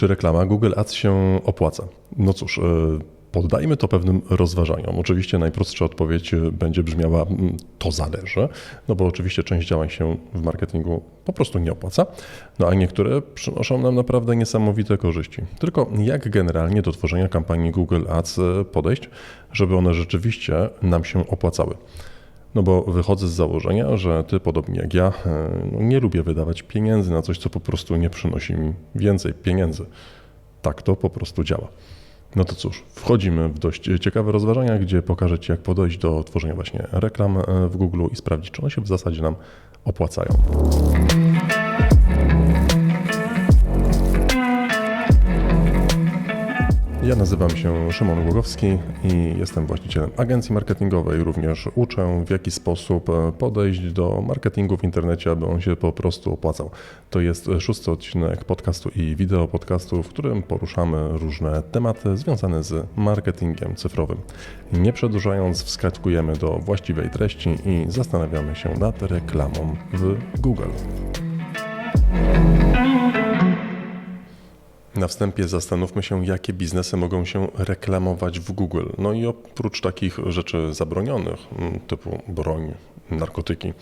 Czy reklama Google Ads się opłaca? No cóż, e, poddajmy to pewnym rozważaniom. Oczywiście najprostsza odpowiedź e, będzie brzmiała mm, to zależy, no bo oczywiście część działań się w marketingu po prostu nie opłaca, no a niektóre przynoszą nam naprawdę niesamowite korzyści. Tylko jak generalnie do tworzenia kampanii Google Ads e, podejść, żeby one rzeczywiście nam się opłacały? No bo wychodzę z założenia, że ty, podobnie jak ja, e, no nie lubię wydawać pieniędzy na coś, co po prostu nie przynosi mi więcej pieniędzy. Tak to po prostu działa. No to cóż, wchodzimy w dość ciekawe rozważania, gdzie pokażę Ci, jak podejść do tworzenia właśnie reklam e, w Google i sprawdzić, czy one się w zasadzie nam opłacają. Ja nazywam się Szymon Głogowski i jestem właścicielem agencji marketingowej. Również uczę, w jaki sposób podejść do marketingu w internecie, aby on się po prostu opłacał. To jest szósty odcinek podcastu i wideo podcastu, w którym poruszamy różne tematy związane z marketingiem cyfrowym. Nie przedłużając, wskakujemy do właściwej treści i zastanawiamy się nad reklamą w Google. Na wstępie zastanówmy się, jakie biznesy mogą się reklamować w Google. No i oprócz takich rzeczy zabronionych, mm, typu broń, narkotyki,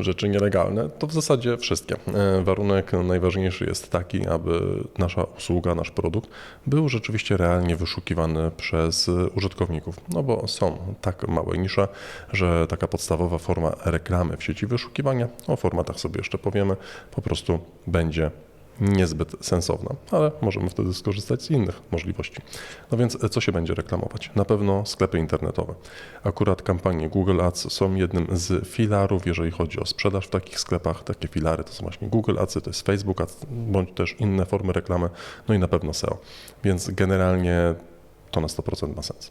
rzeczy nielegalne, to w zasadzie wszystkie. E, Warunek najważniejszy jest taki, aby nasza usługa, nasz produkt był rzeczywiście realnie wyszukiwany przez użytkowników. No bo są tak małe nisze, że taka podstawowa forma reklamy w sieci wyszukiwania, o formatach sobie jeszcze powiemy, po prostu będzie niezbyt sensowna, ale możemy wtedy skorzystać z innych możliwości. No więc co się będzie reklamować? Na pewno sklepy internetowe. Akurat kampanie Google Ads są jednym z filarów, jeżeli chodzi o sprzedaż w takich sklepach. Takie filary to są właśnie Google Ads, to jest Facebook Ads, bądź też inne formy reklamy, no i na pewno SEO. Więc generalnie to na 100% ma sens.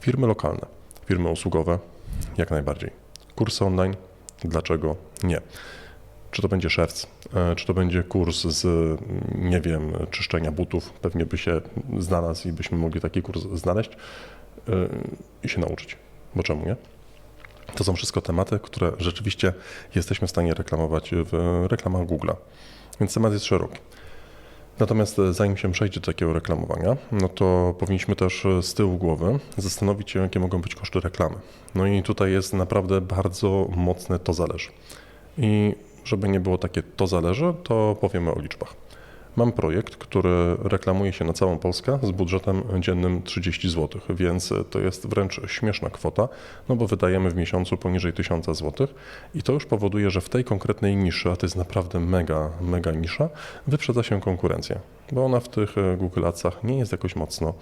Firmy lokalne, firmy usługowe, jak najbardziej. Kursy online, dlaczego nie? Czy to będzie szewc, e, czy to będzie kurs z, nie wiem, czyszczenia butów, pewnie by się znalazł i byśmy mogli taki kurs znaleźć e, i się nauczyć. Bo czemu nie? To są wszystko tematy, które rzeczywiście jesteśmy w stanie reklamować w reklamach Google. Więc temat jest szeroki. Natomiast e, zanim się przejdzie do takiego reklamowania, no to powinniśmy też z tyłu głowy zastanowić się, jakie mogą być koszty reklamy. No i tutaj jest naprawdę bardzo mocne to zależy. I żeby nie było takie to zależy, to powiemy o liczbach. Mam projekt, który reklamuje się na całą Polskę z budżetem dziennym 30 zł, więc to jest wręcz śmieszna kwota, no bo wydajemy w miesiącu poniżej 1000 zł i to już powoduje, że w tej konkretnej niszy, a to jest naprawdę mega, mega nisza, wyprzedza się konkurencja, bo ona w tych Google Adsach nie jest jakoś mocno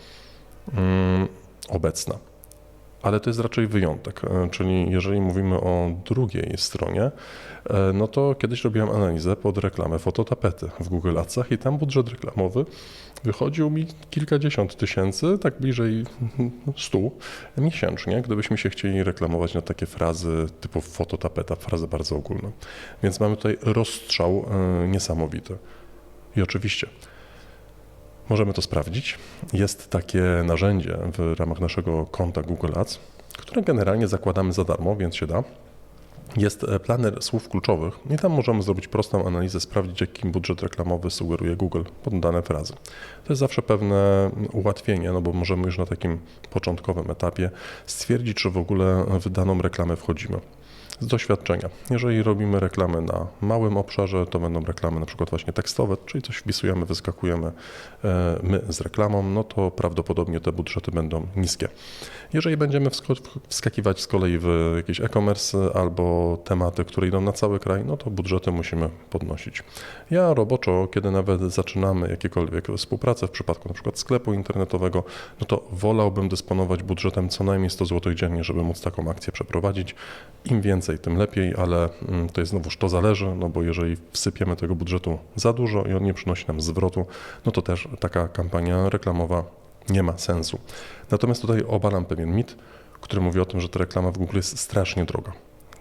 mm, obecna ale to jest raczej wyjątek. E, czyli jeżeli mówimy o drugiej stronie, e, no to kiedyś robiłem analizę pod reklamę fototapety w Google Adsach i tam budżet reklamowy wychodził mi kilkadziesiąt tysięcy, tak bliżej stu miesięcznie, gdybyśmy się chcieli reklamować na takie frazy typu fototapeta, frazy bardzo ogólne. Więc mamy tutaj rozstrzał e, niesamowity. I oczywiście Możemy to sprawdzić. Jest takie narzędzie w ramach naszego konta Google Ads, które generalnie zakładamy za darmo, więc się da. Jest e, planer słów kluczowych i tam możemy zrobić prostą analizę, sprawdzić jaki budżet reklamowy sugeruje Google pod dane frazy. To jest zawsze pewne ułatwienie, no bo możemy już na takim początkowym etapie stwierdzić, czy w ogóle w daną reklamę wchodzimy z doświadczenia. Jeżeli robimy reklamy na małym obszarze, to będą reklamy na przykład właśnie tekstowe, czyli coś wpisujemy, wyskakujemy e, my z reklamą, no to prawdopodobnie te budżety będą niskie. Jeżeli będziemy wskakiwać z kolei w jakiś e-commerce albo tematy, które idą na cały kraj, no to budżety musimy podnosić. Ja roboczo, kiedy nawet zaczynamy jakiekolwiek współpracę w przypadku na przykład sklepu internetowego, no to wolałbym dysponować budżetem co najmniej 100 zł dziennie, żeby móc taką akcję przeprowadzić. Im więcej, tym lepiej, ale mm, to jest znowuż to zależy, no bo jeżeli wsypiemy tego budżetu za dużo i on nie przynosi nam zwrotu, no to też taka kampania reklamowa nie ma sensu. Natomiast tutaj obalam pewien mit, który mówi o tym, że ta reklama w Google jest strasznie droga.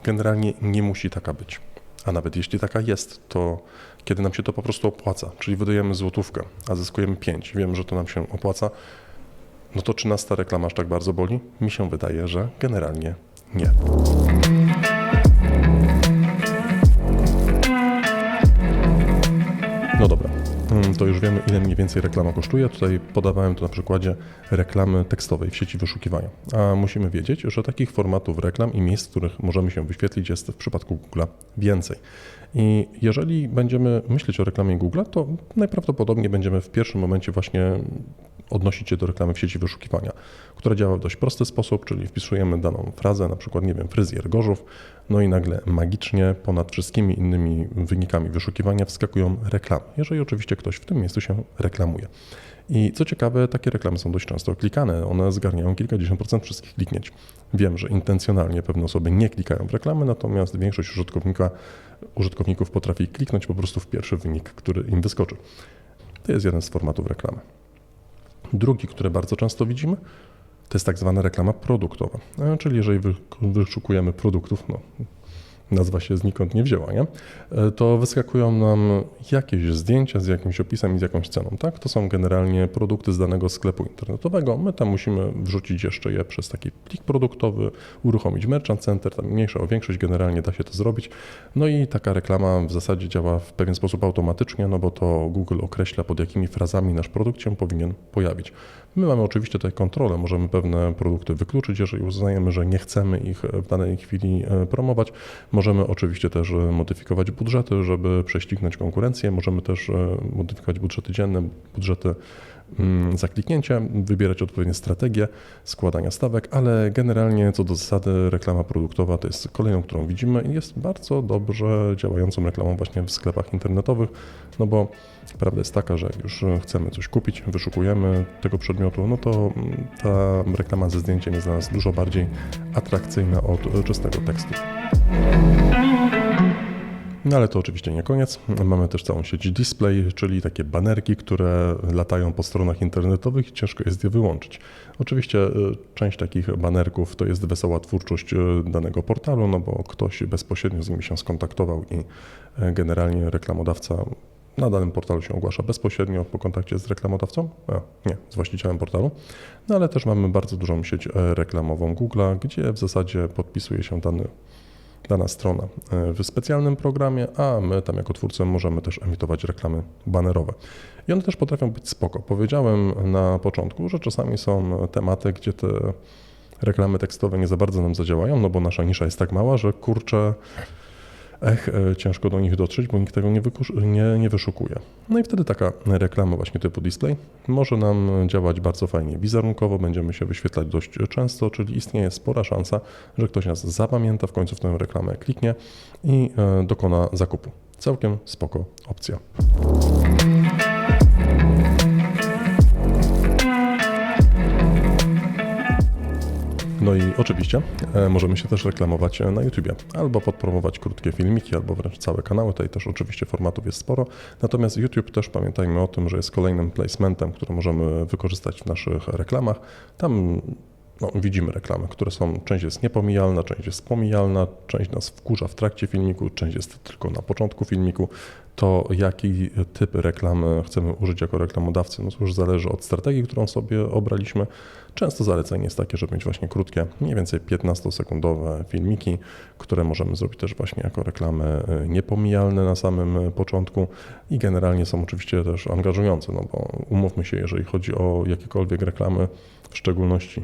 Generalnie nie musi taka być. A nawet jeśli taka jest, to kiedy nam się to po prostu opłaca, czyli wydajemy złotówkę, a zyskujemy 5, wiem, że to nam się opłaca, no to czy nas ta reklama aż tak bardzo boli? Mi się wydaje, że generalnie nie. To już wiemy, ile mniej więcej reklama kosztuje. Tutaj podawałem to na przykładzie reklamy tekstowej w sieci wyszukiwania. A musimy wiedzieć, że takich formatów reklam i miejsc, w których możemy się wyświetlić, jest w przypadku Google więcej. I jeżeli będziemy myśleć o reklamie Google, to najprawdopodobniej będziemy w pierwszym momencie właśnie odnosić się do reklamy w sieci wyszukiwania, która działa w dość prosty sposób, czyli wpisujemy daną frazę, na przykład, nie wiem, fryzjer Gorzów, no i nagle magicznie ponad wszystkimi innymi wynikami wyszukiwania wskakują reklamy, jeżeli oczywiście ktoś w tym miejscu się reklamuje. I co ciekawe, takie reklamy są dość często klikane. One zgarniają kilkadziesiąt procent wszystkich kliknięć. Wiem, że intencjonalnie pewne osoby nie klikają w reklamy, natomiast większość użytkownika, użytkowników potrafi kliknąć po prostu w pierwszy wynik, który im wyskoczy. To jest jeden z formatów reklamy. Drugi, który bardzo często widzimy, to jest tak zwana reklama produktowa. E, czyli jeżeli wyszukujemy produktów, no, nazwa się znikąd nie wzięła, nie? E, to wyskakują nam jakieś zdjęcia z jakimś opisem i z jakąś ceną. Tak? To są generalnie produkty z danego sklepu internetowego. My tam musimy wrzucić jeszcze je przez taki plik produktowy, uruchomić Merchant Center, tam mniejsza o większość generalnie da się to zrobić. No i taka reklama w zasadzie działa w pewien sposób automatycznie, no bo to Google określa pod jakimi frazami nasz produkt się powinien pojawić. My mamy oczywiście tutaj kontrolę, możemy pewne produkty wykluczyć, jeżeli uznajemy, że nie chcemy ich w danej chwili e, promować. Możemy oczywiście też e, modyfikować budżety, żeby prześcignąć konkurencję. Możemy też e, modyfikować budżety dzienne, budżety za kliknięcie, wybierać odpowiednie strategie składania stawek, ale generalnie co do zasady reklama produktowa to jest kolejną, którą widzimy i jest bardzo dobrze działającą reklamą właśnie w sklepach internetowych, no bo prawda jest taka, że jak już chcemy coś kupić, wyszukujemy tego przedmiotu, no to mm, ta reklama ze zdjęciem jest dla nas dużo bardziej atrakcyjna od czystego tekstu. No ale to oczywiście nie koniec. Mamy też całą sieć display, czyli takie banerki, które latają po stronach internetowych i ciężko jest je wyłączyć. Oczywiście e, część takich banerków to jest wesoła twórczość e, danego portalu, no bo ktoś bezpośrednio z nimi się skontaktował i e, generalnie reklamodawca na danym portalu się ogłasza bezpośrednio po kontakcie z reklamodawcą, a, nie, z właścicielem portalu, no ale też mamy bardzo dużą sieć reklamową Google'a, gdzie w zasadzie podpisuje się dany dana strona e, w specjalnym programie, a my tam jako twórcy możemy też emitować reklamy banerowe. I one też potrafią być spoko. Powiedziałem na początku, że czasami są tematy, gdzie te reklamy tekstowe nie za bardzo nam zadziałają, no bo nasza nisza jest tak mała, że kurczę, ech, e, ciężko do nich dotrzeć, bo nikt tego nie, nie, nie wyszukuje. No i wtedy taka reklama właśnie typu display może nam działać bardzo fajnie wizerunkowo, będziemy się wyświetlać dość często, czyli istnieje spora szansa, że ktoś nas zapamięta, w końcu w tę reklamę kliknie i e, dokona zakupu. Całkiem spoko opcja. No i oczywiście e, możemy się też reklamować na YouTubie, albo podpromować krótkie filmiki, albo wręcz całe kanały. Tutaj też oczywiście formatów jest sporo. Natomiast YouTube też pamiętajmy o tym, że jest kolejnym placementem, który możemy wykorzystać w naszych reklamach. Tam no, widzimy reklamy, które są, część jest niepomijalna, część jest pomijalna, część nas wkurza w trakcie filmiku, część jest tylko na początku filmiku. To jaki typ reklamy chcemy użyć jako reklamodawcy, no już zależy od strategii, którą sobie obraliśmy. Często zalecenie jest takie, żeby mieć właśnie krótkie, mniej więcej 15-sekundowe filmiki, które możemy zrobić też właśnie jako reklamy niepomijalne na samym początku i generalnie są oczywiście też angażujące, no bo umówmy się, jeżeli chodzi o jakiekolwiek reklamy, w szczególności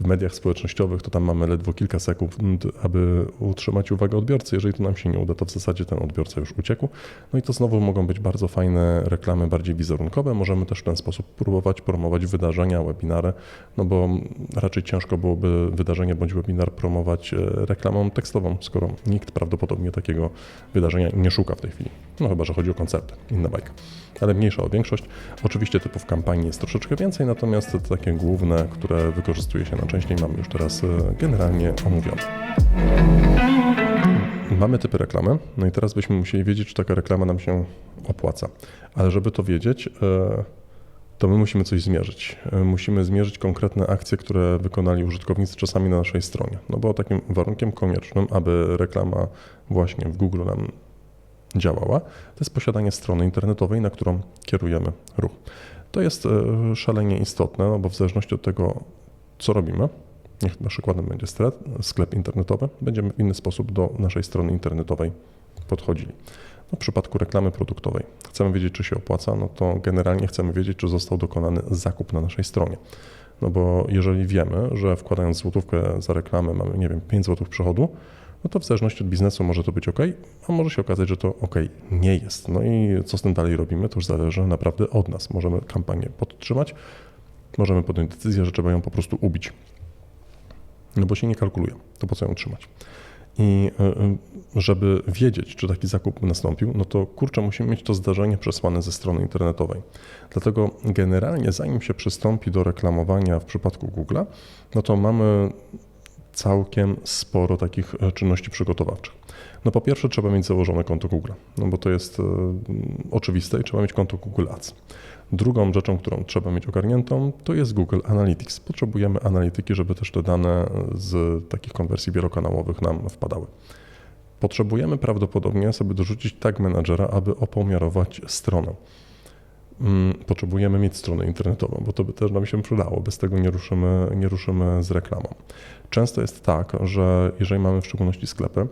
w mediach społecznościowych, to tam mamy ledwo kilka sekund, aby utrzymać uwagę odbiorcy. Jeżeli to nam się nie uda, to w zasadzie ten odbiorca już uciekł. No i to znowu mogą być bardzo fajne reklamy, bardziej wizerunkowe. Możemy też w ten sposób próbować promować wydarzenia, webinary, no bo raczej ciężko byłoby wydarzenie bądź webinar promować e, reklamą tekstową, skoro nikt prawdopodobnie takiego wydarzenia nie szuka w tej chwili. No chyba, że chodzi o koncerty, inna bajka. Ale mniejsza o większość. Oczywiście typów kampanii jest troszeczkę więcej, natomiast te takie główne, które wykorzystuje się najczęściej, mamy już teraz e, generalnie omówione. Mamy typy reklamy, no i teraz byśmy musieli wiedzieć, czy taka reklama nam się opłaca. Ale żeby to wiedzieć, e, to my musimy coś zmierzyć. E, musimy zmierzyć konkretne akcje, które wykonali użytkownicy czasami na naszej stronie. No bo takim warunkiem koniecznym, aby reklama właśnie w Google nam działała, to jest posiadanie strony internetowej, na którą kierujemy ruch. To jest szalenie istotne, no bo w zależności od tego, co robimy, niech na przykładem będzie sklep internetowy, będziemy w inny sposób do naszej strony internetowej podchodzili. No, w przypadku reklamy produktowej chcemy wiedzieć, czy się opłaca, no to generalnie chcemy wiedzieć, czy został dokonany zakup na naszej stronie. No bo jeżeli wiemy, że wkładając złotówkę za reklamę mamy, nie wiem, 5 złotych przychodu, no to w zależności od biznesu może to być ok, a może się okazać, że to ok nie jest. No i co z tym dalej robimy, to już zależy naprawdę od nas. Możemy kampanię podtrzymać, możemy podjąć decyzję, że trzeba ją po prostu ubić. No bo się nie kalkuluje, to po co ją trzymać? I y, y, żeby wiedzieć, czy taki zakup nastąpił, no to kurczę, musimy mieć to zdarzenie przesłane ze strony internetowej. Dlatego generalnie, zanim się przystąpi do reklamowania w przypadku Google, no to mamy całkiem sporo takich e, czynności przygotowawczych. No po pierwsze trzeba mieć założone konto Google, no bo to jest y, oczywiste i trzeba mieć konto Google Ads. Drugą rzeczą, którą trzeba mieć ogarniętą, to jest Google Analytics. Potrzebujemy analityki, żeby też te dane z takich konwersji wielokanałowych nam wpadały. Potrzebujemy prawdopodobnie sobie dorzucić tag managera, aby opomiarować stronę. Mm, potrzebujemy mieć stronę internetową, bo to by też nam się przydało. Bez tego nie ruszymy, nie ruszymy z reklamą. Często jest tak, że jeżeli mamy w szczególności sklepy,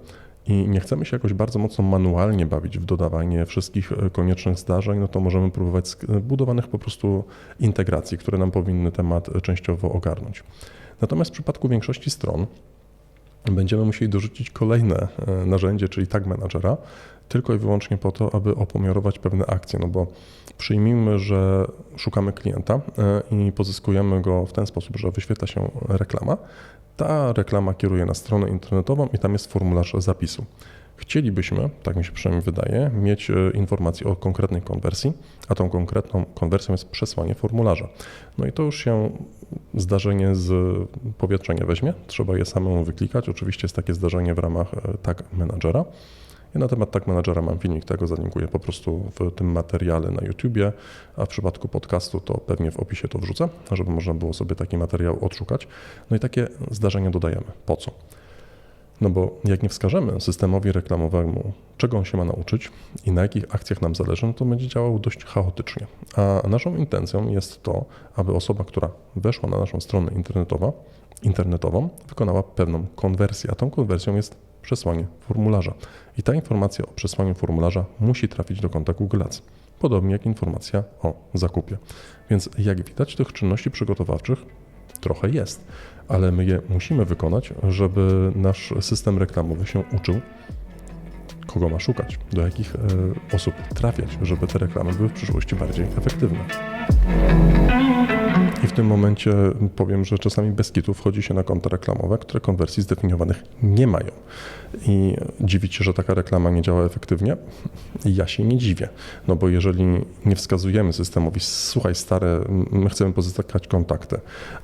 i nie chcemy się jakoś bardzo mocno manualnie bawić w dodawanie wszystkich e, koniecznych zdarzeń, no to możemy próbować e, budowanych po prostu integracji, które nam powinny temat e, częściowo ogarnąć. Natomiast w przypadku większości stron będziemy musieli dorzucić kolejne narzędzie, czyli tag managera, tylko i wyłącznie po to, aby opomiarować pewne akcje, no bo przyjmijmy, że szukamy klienta i pozyskujemy go w ten sposób, że wyświetla się reklama, ta reklama kieruje na stronę internetową i tam jest formularz zapisu. Chcielibyśmy, tak mi się przynajmniej wydaje, mieć e, informacje o konkretnej konwersji, a tą konkretną konwersją jest przesłanie formularza. No i to już się zdarzenie z powietrza nie weźmie, trzeba je samemu wyklikać. Oczywiście jest takie zdarzenie w ramach e, tag menadżera. Ja na temat Tag Managera mam filmik, tego zalinkuję po prostu w tym materiale na YouTubie, a w przypadku podcastu to pewnie w opisie to wrzucę, żeby można było sobie taki materiał odszukać. No i takie zdarzenia dodajemy. Po co? No bo jak nie wskażemy systemowi reklamowemu, czego on się ma nauczyć i na jakich akcjach nam zależy, no to będzie działał dość chaotycznie. A naszą intencją jest to, aby osoba, która weszła na naszą stronę internetową wykonała pewną konwersję, a tą konwersją jest przesłanie formularza. I ta informacja o przesłaniu formularza musi trafić do konta Google Ads. Podobnie jak informacja o zakupie. Więc jak widać, tych czynności przygotowawczych trochę jest, ale my je musimy wykonać, żeby nasz system reklamowy się uczył, kogo ma szukać, do jakich e, osób trafiać, żeby te reklamy były w przyszłości bardziej efektywne. I w tym momencie powiem, że czasami bez kitu wchodzi się na konta reklamowe, które konwersji zdefiniowanych nie mają. I dziwić się, że taka reklama nie działa efektywnie? Ja się nie dziwię. No bo jeżeli nie wskazujemy systemowi, słuchaj stare, my chcemy pozyskać kontakty,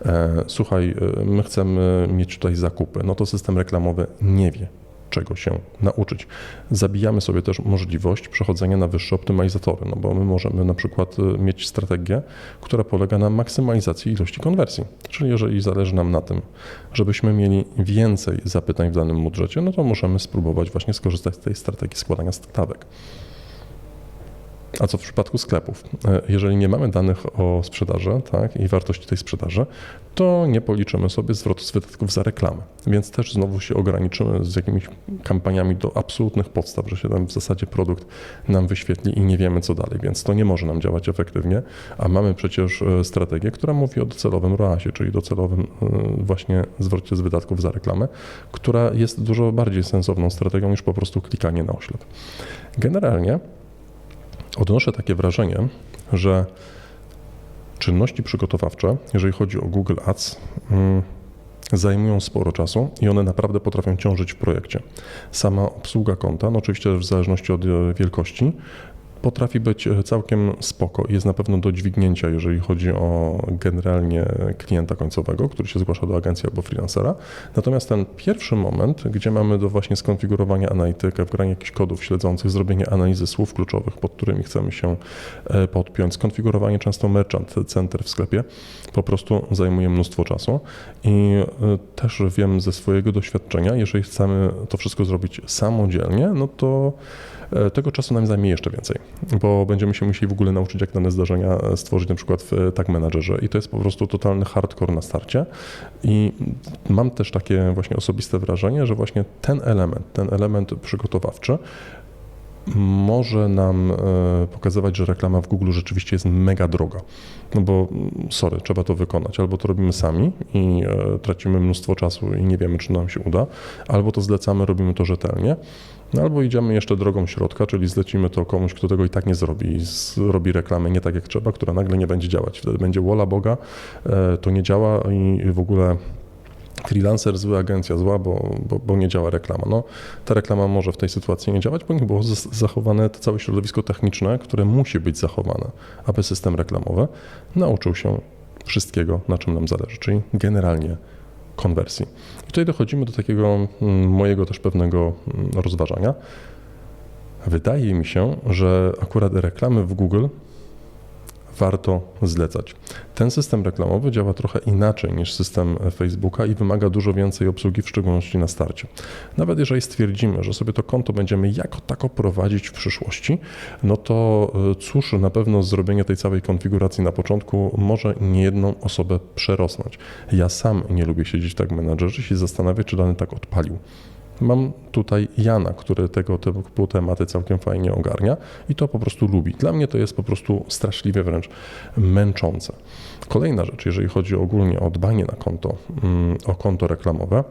e, słuchaj, e, my chcemy mieć tutaj zakupy, no to system reklamowy nie wie, czego się nauczyć. Zabijamy sobie też możliwość przechodzenia na wyższe optymalizatory, no bo my możemy na przykład y, mieć strategię, która polega na maksymalizacji ilości konwersji. Czyli jeżeli zależy nam na tym, żebyśmy mieli więcej zapytań w danym budżecie, no to możemy spróbować właśnie skorzystać z tej strategii składania stawek. A co w przypadku sklepów? E, jeżeli nie mamy danych o sprzedaży tak, i wartości tej sprzedaży, to nie policzymy sobie zwrotu z wydatków za reklamę. Więc też znowu się ograniczymy z jakimiś kampaniami do absolutnych podstaw, że się tam w zasadzie produkt nam wyświetli i nie wiemy co dalej, więc to nie może nam działać efektywnie, a mamy przecież e, strategię, która mówi o docelowym ROASie, czyli docelowym e, właśnie zwrocie z wydatków za reklamę, która jest dużo bardziej sensowną strategią niż po prostu klikanie na oślep. Generalnie odnoszę takie wrażenie, że czynności przygotowawcze, jeżeli chodzi o Google Ads, mm, zajmują sporo czasu i one naprawdę potrafią ciążyć w projekcie. Sama obsługa konta, no oczywiście w zależności od e, wielkości, potrafi być e, całkiem spoko jest na pewno do dźwignięcia, jeżeli chodzi o generalnie klienta końcowego, który się zgłasza do agencji albo freelancera. Natomiast ten pierwszy moment, gdzie mamy do właśnie skonfigurowania analitykę, wgrania jakichś kodów śledzących, zrobienie analizy słów kluczowych, pod którymi chcemy się e, podpiąć, skonfigurowanie często merchant center w sklepie, po prostu zajmuje mnóstwo czasu i e, też wiem ze swojego doświadczenia, jeżeli chcemy to wszystko zrobić samodzielnie, no to tego czasu nam zajmie jeszcze więcej, bo będziemy się musieli w ogóle nauczyć, jak dane zdarzenia e, stworzyć na przykład w e, Tag Managerze i to jest po prostu totalny hardcore na starcie. I mam też takie właśnie osobiste wrażenie, że właśnie ten element, ten element przygotowawczy może nam e, pokazywać, że reklama w Google rzeczywiście jest mega droga. No bo mm, sorry, trzeba to wykonać. Albo to robimy sami i e, tracimy mnóstwo czasu i nie wiemy, czy nam się uda, albo to zlecamy, robimy to rzetelnie. No albo idziemy jeszcze drogą środka, czyli zlecimy to komuś, kto tego i tak nie zrobi i zrobi reklamę nie tak jak trzeba, która nagle nie będzie działać. Wtedy będzie wola Boga, e, to nie działa i w ogóle freelancer zły, agencja zła, bo, bo, bo, nie działa reklama. No, ta reklama może w tej sytuacji nie działać, bo nie było zachowane to całe środowisko techniczne, które musi być zachowane, aby system reklamowy nauczył się wszystkiego, na czym nam zależy, czyli generalnie konwersji. I tutaj dochodzimy do takiego mm, mojego też pewnego mm, rozważania. Wydaje mi się, że akurat reklamy w Google warto zlecać. Ten system reklamowy działa trochę inaczej niż system Facebooka i wymaga dużo więcej obsługi, w szczególności na starcie. Nawet jeżeli stwierdzimy, że sobie to konto będziemy jako tako prowadzić w przyszłości, no to e, cóż, na pewno zrobienie tej całej konfiguracji na początku może niejedną osobę przerosnąć. Ja sam nie lubię siedzieć tak menadżerze i zastanawiać, czy dany tak odpalił. Mam tutaj Jana, który tego typu tematy całkiem fajnie ogarnia i to po prostu lubi. Dla mnie to jest po prostu straszliwie wręcz męczące. Kolejna rzecz, jeżeli chodzi ogólnie o dbanie na konto, mm, o konto reklamowe,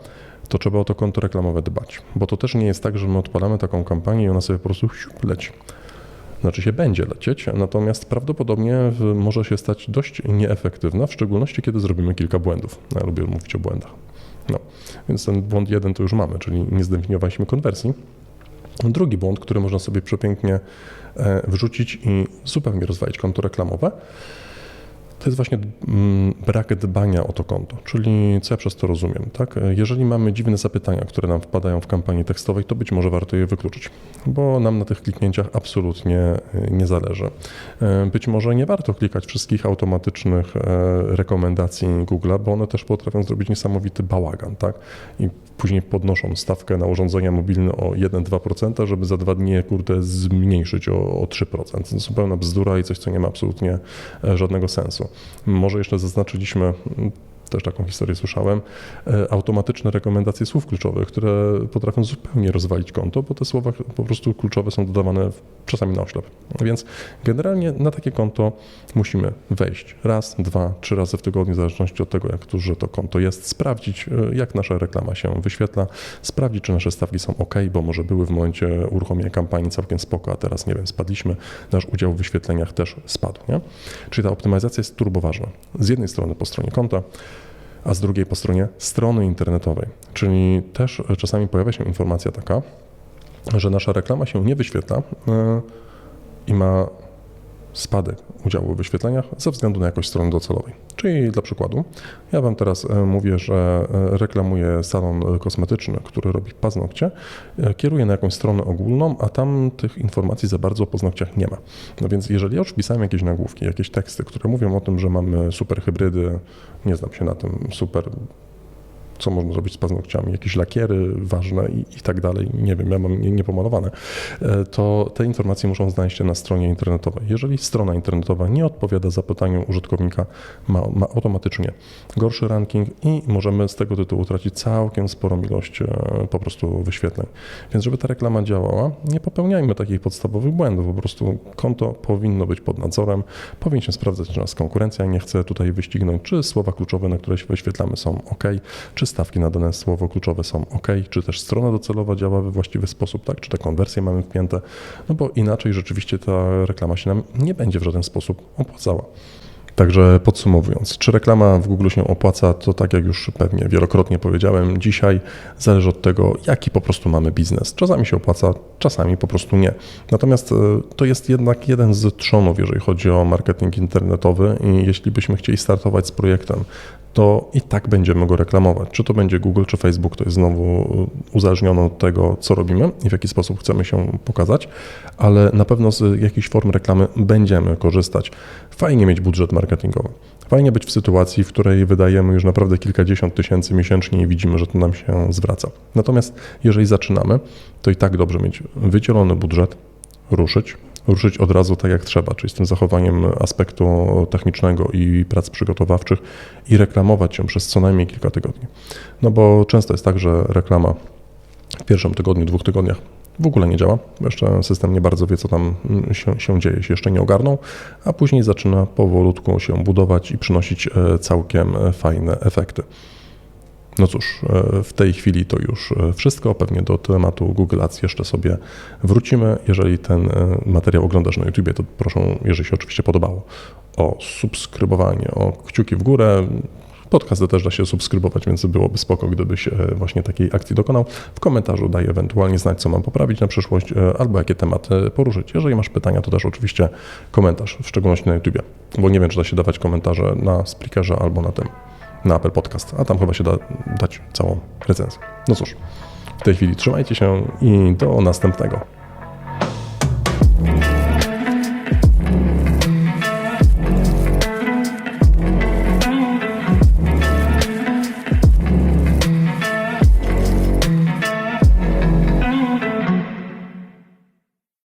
to trzeba o to konto reklamowe dbać, bo to też nie jest tak, że my odpalamy taką kampanię i ona sobie po prostu leci znaczy się będzie lecieć, natomiast prawdopodobnie może się stać dość nieefektywna, w szczególności kiedy zrobimy kilka błędów. Ja lubię mówić o błędach. No, więc ten błąd jeden to już mamy, czyli nie zdefiniowaliśmy konwersji. Drugi błąd, który można sobie przepięknie e, wrzucić i zupełnie rozwalić konto reklamowe, to jest właśnie mm, brak dbania o to konto, czyli co ja przez to rozumiem, tak? Jeżeli mamy dziwne zapytania, które nam wpadają w kampanii tekstowej, to być może warto je wykluczyć, bo nam na tych kliknięciach absolutnie e, nie zależy. E, być może nie warto klikać wszystkich automatycznych e, rekomendacji Google'a, bo one też potrafią zrobić niesamowity bałagan, tak? I później podnoszą stawkę na urządzenia mobilne o 1-2%, żeby za dwa dni, kurde, zmniejszyć o, o 3%. To zupełna bzdura i coś, co nie ma absolutnie żadnego sensu. Może jeszcze zaznaczyliśmy też taką historię słyszałem, e, automatyczne rekomendacje słów kluczowych, które potrafią zupełnie rozwalić konto, bo te słowa po prostu kluczowe są dodawane czasami na oślep. Więc generalnie na takie konto musimy wejść raz, dwa, trzy razy w tygodniu, w zależności od tego, jak duże to konto jest, sprawdzić, e, jak nasza reklama się wyświetla, sprawdzić, czy nasze stawki są ok, bo może były w momencie uruchomienia kampanii całkiem spoko, a teraz, nie wiem, spadliśmy, nasz udział w wyświetleniach też spadł. Nie? Czyli ta optymalizacja jest turbo ważna. Z jednej strony po stronie konta, a z drugiej po stronie strony internetowej. Czyli też czasami pojawia się informacja taka, że nasza reklama się nie wyświetla e, i ma spadek udziału w wyświetleniach ze względu na jakość strony docelowej. Czyli dla przykładu, ja Wam teraz e, mówię, że e, reklamuję salon kosmetyczny, który robi paznokcie, e, kieruję na jakąś stronę ogólną, a tam tych informacji za bardzo o paznokciach nie ma. No więc jeżeli ja już pisałem jakieś nagłówki, jakieś teksty, które mówią o tym, że mamy super hybrydy, nie znam się na tym, super co można zrobić z paznokciami, jakieś lakiery ważne i, i tak dalej, nie wiem, ja mam nie, niepomalowane, e, to te informacje muszą znaleźć się na stronie internetowej. Jeżeli strona internetowa nie odpowiada zapytaniu użytkownika, ma, ma automatycznie gorszy ranking i możemy z tego tytułu tracić całkiem sporą ilość e, po prostu wyświetleń. Więc żeby ta reklama działała, nie popełniajmy takich podstawowych błędów, po prostu konto powinno być pod nadzorem, powinien się sprawdzać, czy nas konkurencja nie chce tutaj wyścignąć, czy słowa kluczowe, na które się wyświetlamy są ok, czy stawki na dane słowo kluczowe są ok, czy też strona docelowa działa we właściwy sposób, tak, czy te konwersje mamy wpięte, no bo inaczej rzeczywiście ta reklama się nam nie będzie w żaden sposób opłacała. Także podsumowując, czy reklama w Google się opłaca, to tak jak już pewnie wielokrotnie powiedziałem, dzisiaj zależy od tego, jaki po prostu mamy biznes. Czasami się opłaca, czasami po prostu nie. Natomiast e, to jest jednak jeden z trzonów, jeżeli chodzi o marketing internetowy i jeśli byśmy chcieli startować z projektem, to i tak będziemy go reklamować. Czy to będzie Google, czy Facebook, to jest znowu uzależnione od tego, co robimy i w jaki sposób chcemy się pokazać, ale na pewno z jakiejś formy reklamy będziemy korzystać. Fajnie mieć budżet marketingowy. Fajnie być w sytuacji, w której wydajemy już naprawdę kilkadziesiąt tysięcy miesięcznie i widzimy, że to nam się zwraca. Natomiast jeżeli zaczynamy, to i tak dobrze mieć wydzielony budżet, ruszyć, ruszyć od razu tak jak trzeba, czyli z tym zachowaniem aspektu technicznego i prac przygotowawczych i reklamować się przez co najmniej kilka tygodni. No bo często jest tak, że reklama w pierwszym tygodniu, dwóch tygodniach w ogóle nie działa, jeszcze system nie bardzo wie, co tam mm, się, się dzieje, się jeszcze nie ogarnął, a później zaczyna powolutku się budować i przynosić e, całkiem e, fajne efekty. No cóż, e, w tej chwili to już wszystko. Pewnie do tematu Google Ads jeszcze sobie wrócimy. Jeżeli ten materiał oglądasz na YouTube, to proszę, jeżeli się oczywiście podobało, o subskrybowanie, o kciuki w górę. Podcast też da się subskrybować, więc byłoby spoko, gdybyś e, właśnie takiej akcji dokonał. W komentarzu daj ewentualnie znać, co mam poprawić na przyszłość, e, albo jakie tematy poruszyć. Jeżeli masz pytania, to też oczywiście komentarz, w szczególności na YouTube, bo nie wiem, czy da się dawać komentarze na Spreakerze albo na tym, na Apple Podcast, a tam chyba się da dać całą recenzję. No cóż, w tej chwili trzymajcie się i do następnego.